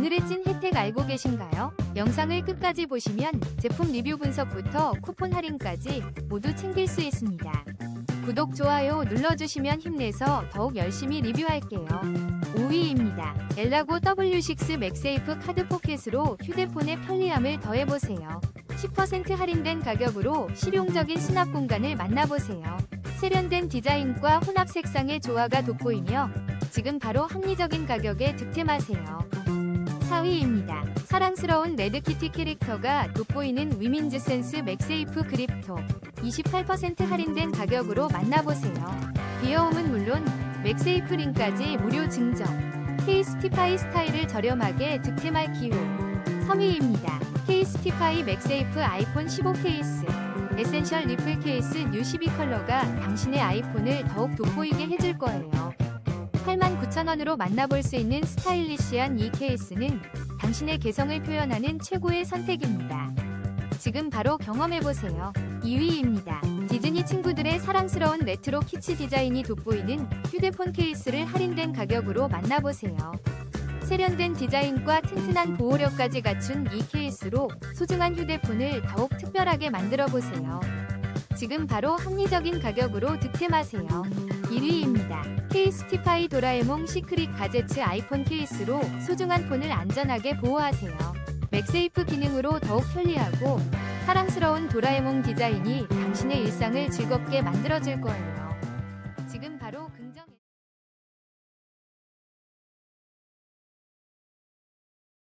오늘의 찐 혜택 알고 계신가요? 영상을 끝까지 보시면 제품 리뷰 분석부터 쿠폰 할인까지 모두 챙길 수 있습니다. 구독, 좋아요 눌러주시면 힘내서 더욱 열심히 리뷰할게요. 5위입니다. 엘라고 W6 맥세이프 카드 포켓으로 휴대폰의 편리함을 더해보세요. 10% 할인된 가격으로 실용적인 수납 공간을 만나보세요. 세련된 디자인과 혼합 색상의 조화가 돋보이며 지금 바로 합리적인 가격에 득템하세요. 4위입니다. 사랑스러운 레드키티 캐릭터가 돋보이는 위민즈 센스 맥세이프 그립톡 28% 할인된 가격으로 만나보세요. 귀여움은 물론 맥세이프 링까지 무료 증정. 케이스티파이 스타일을 저렴하게 득템할 기회. 3위입니다. 케이스티파이 맥세이프 아이폰 15 케이스. 에센셜 리플 케이스 뉴 12 컬러가 당신의 아이폰을 더욱 돋보이게 해줄 거예요. 89,000원으로 만나볼 수 있는 스타일리시한 이 케이스는 당신의 개성을 표현하는 최고의 선택입니다. 지금 바로 경험해보세요. 2위입니다. 디즈니 친구들의 사랑스러운 레트로 키치 디자인이 돋보이는 휴대폰 케이스를 할인된 가격으로 만나보세요. 세련된 디자인과 튼튼한 보호력까지 갖춘 이 케이스로 소중한 휴대폰을 더욱 특별하게 만들어 보세요. 지금 바로 합리적인 가격으로 득템하세요. 1위입니다. 케이스티파이 도라에몽 시크릿 가제츠 아이폰 케이스로 소중한 폰을 안전하게 보호하세요. 맥세이프 기능으로 더욱 편리하고 사랑스러운 도라에몽 디자인이 당신의 일상을 즐겁게 만들어줄 거예요.